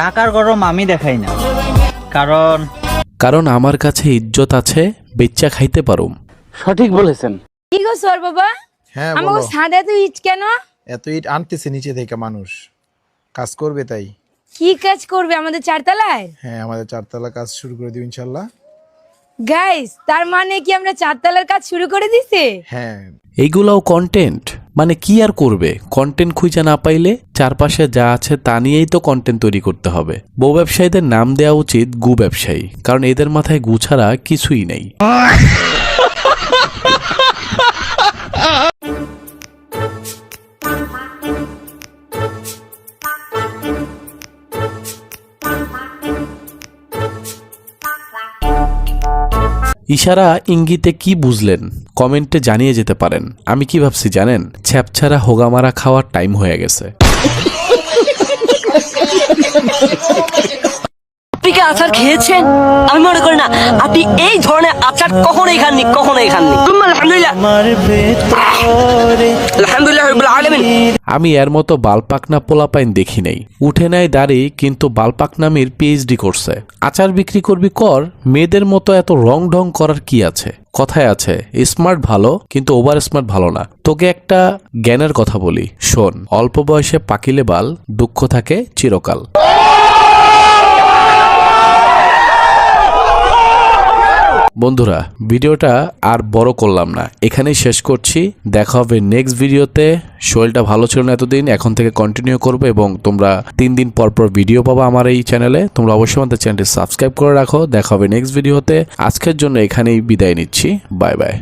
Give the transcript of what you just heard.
টাকার গরম আমি দেখাই না। কারণ কারণ আমার কাছে ইজ্জত আছে বেচ্চা খাইতে পারুম। সঠিক বলেছেন। কি গো সর বাবা? হ্যাঁ আমাকে সাদা তো ইট কেন? এত ইট আনতেছে নিচে থেকে মানুষ। কাজ করবে তাই। কি কাজ করবে আমাদের চারতলায়? হ্যাঁ আমাদের চারতলা কাজ শুরু করে দিব ইনশাল্লাহ গাইস তার মানে কি আমরা চারতলার কাজ শুরু করে দিছে? হ্যাঁ। এইগুলাও কন্টেন্ট মানে কি আর করবে? কন্টেন্ট খুঁজে না পাইলে চারপাশে যা আছে তা নিয়েই তো কন্টেন্ট তৈরি করতে হবে। বউ ব্যবসায়ীদের নাম দেওয়া উচিত গু ব্যবসায়ী, কারণ এদের মাথায় গু ছাড়া কিছুই নেই। ইশারা ইঙ্গিতে কি বুঝলেন? কমেন্টে জানিয়ে যেতে পারেন। আমি কি ভাবছি জানেন? ছ্যাপছাড়া হোগামারা খাওয়ার টাইম হয়ে গেছে আপনি কি আচার খেয়েছেন? আমি মনে করি না আপনি এই ধরনের আচার কখনোই খাননি কখনোই খাননি। আলহামদুলিল্লাহ। আলহামদুলিল্লাহ আমি এর মতো বালপাকনা পোলাপাইন দেখি নাই। উঠে নেয় দাড়ি কিন্তু বালপাক নামের পিএইচডি করছে। আচার বিক্রি করবি কর মেয়েদের মতো এত রং ঢং করার কি আছে? কথায় আছে স্মার্ট ভালো কিন্তু ওভার স্মার্ট ভালো না। তোকে একটা জ্ঞানের কথা বলি শোন অল্প বয়সে পাকিলে বাল দুঃখ থাকে চিরকাল। বন্ধুরা, ভিডিওটা আর বড় করলাম না। এখানেই শেষ করছি। দেখা হবে নেক্সট ভিডিওতে। শরীরটা ভালো ছিল না এতদিন, এখন থেকে কন্টিনিউ করব এবং তোমরা তিন দিন পর পর ভিডিও পাবো আমার এই চ্যানেলে তোমরা অবশ্যই আমাদের চ্যানেলটি সাবস্ক্রাইব করে রাখো। দেখা হবে নেক্সট ভিডিওতে আজকের জন্য এখানেই বিদায় নিচ্ছি। Bye bye